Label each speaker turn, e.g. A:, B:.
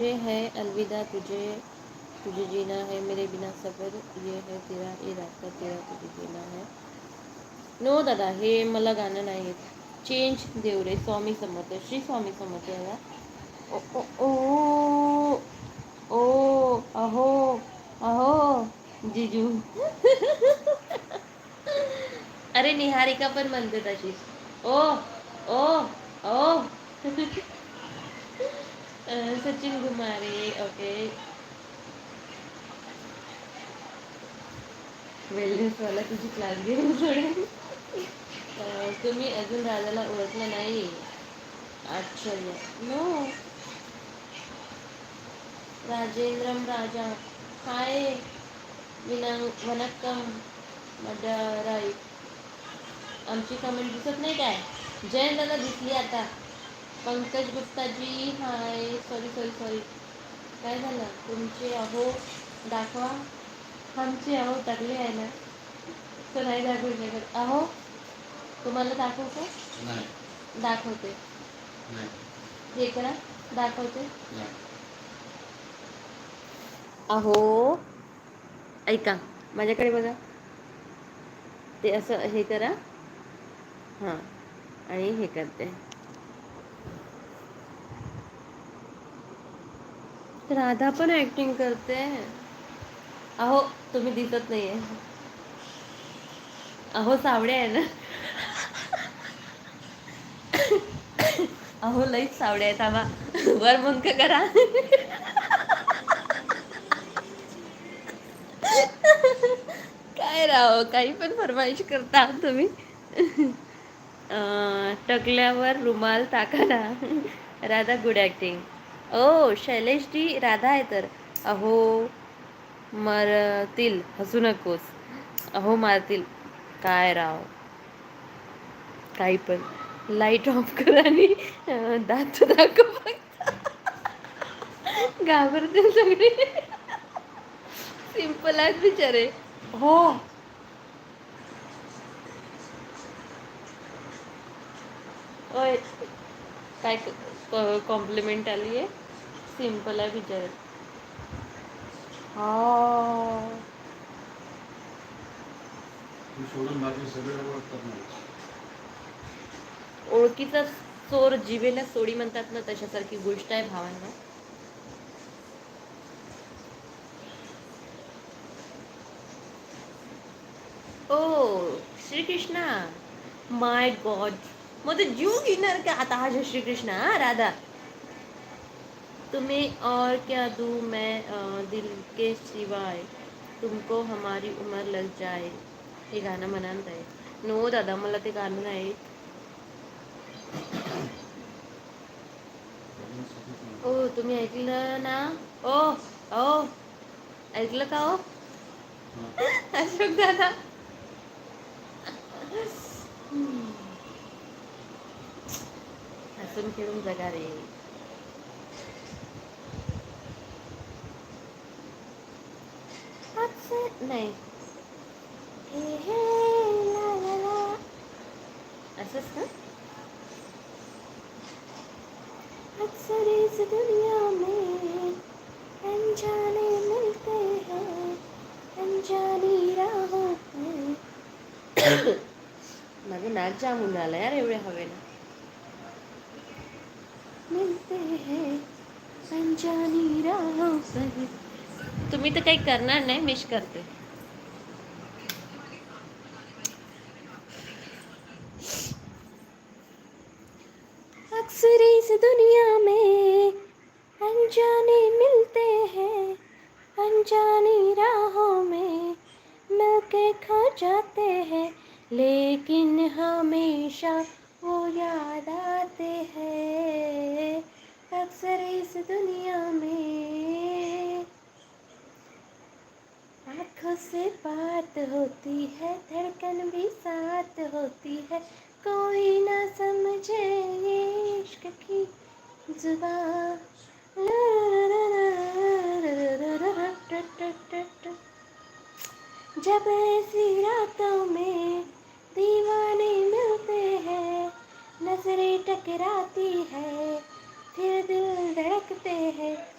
A: ये है, अलविदा तुझे तुझे जीना है मेरे बिना सफ़र। ये है तेरा इरादा, तेरा तुझे जीना है। नो दादा, हे मला गाणं नाही चेंज देवरे, स्वामी समर्थ, श्री स्वामी समर्थ याला. ओ ओ ओ ओ, अहो अहो, जिजू. अरे निहारिका पण म्हणते तशी ओ ओ ओ. सचिन कुमारे ओके वेलनेसवाला तुझी क्लास घेऊन सोडेल तुम्ही अजून राजाला ओळखलं नाही आश्चर्य नो राजेंद्रम राजा हाय विनांग वनक्कम मडराई आमची कमेंट दिसत नाही काय? जयंत दिसली आता. Pankaj Guptaji hi sorry sorry sorry काय झालं? तुमचे अहो दाखवा. आमचे अहो टाकले आहे ना? तर नाही दाखवू शकत. अहो तुम्हाला दाखवतो?
B: नाही.
A: दाखवते.
B: नाही.
A: हे करा. दाखवते.
B: नाही.
A: अहो ऐका. माझ्याकडे बघा. ते असं हे करा. हां. आणि हे करते. राधा पण ऍक्टिंग करते. अहो तुम्ही दिसत नाहीये. अहो सावडे आहे ना. अहो लईच सावडे आहेत आम्हा वर मुंक करा. काय राव काही पण फरमाईश करता तुम्ही. टकल्यावर रुमाल टाका ना. राधा गुड ॲक्टिंग ओ शैलेश डी राधा आहे तर अहो मरतील. हसू नकोस. अहो मारतील. काय राव? काही पण. लाइट ऑफ कर आणि दात दाखव फक्त. घाबरते सगळे. सिंपल आहेत बिचारे. हो. काय कॉम्प्लिमेंट आली आहे. सिंपल आहे हा
B: नाही
A: ओळखीचा चोर जिवेला सोडी म्हणतात ना तशासारखी गोष्ट आहे भावांना. ओ श्रीकृष्णा. माय गॉड मग ते जीव घेणार का? आता हा जो श्रीकृष्णा हा राधा. तुम्हें और क्या दूँ मैं दिल के सिवाय? तुमको हमारी उम्र लग जाए। हे गाणं म्हणाल आहे. नो दादा मला ते गाणं नाही ओ तुम्ही ऐकलं ना? ओ ओ. ऐकलं का ओ? अशोक दादा. हसून खेळून जगा रे. नाही. असंच का? अक्सर इस दुनिया में अनजाने मिलते हैं अनजानी राहों पे माझं नाक जामून झालं यार एवढ्या हवेला मिलते हैं अनजानी राहों पे तुम्ही तर काही करणार नाही मिश करते। अक्सर इस दुनिया में अनजाने मिलते हैं अनजानी राहों में मिलके खो जाते हैं लेकिन हमेशा वो याद आते हैं अक्सर इस दुनिया में। आँखों से बात होती है, धड़कन भी साथ होती है। कोई ना समझे ये इश्क की ज़ुबान। जब ऐसी हैं है फिर दिल धड़कते हैं।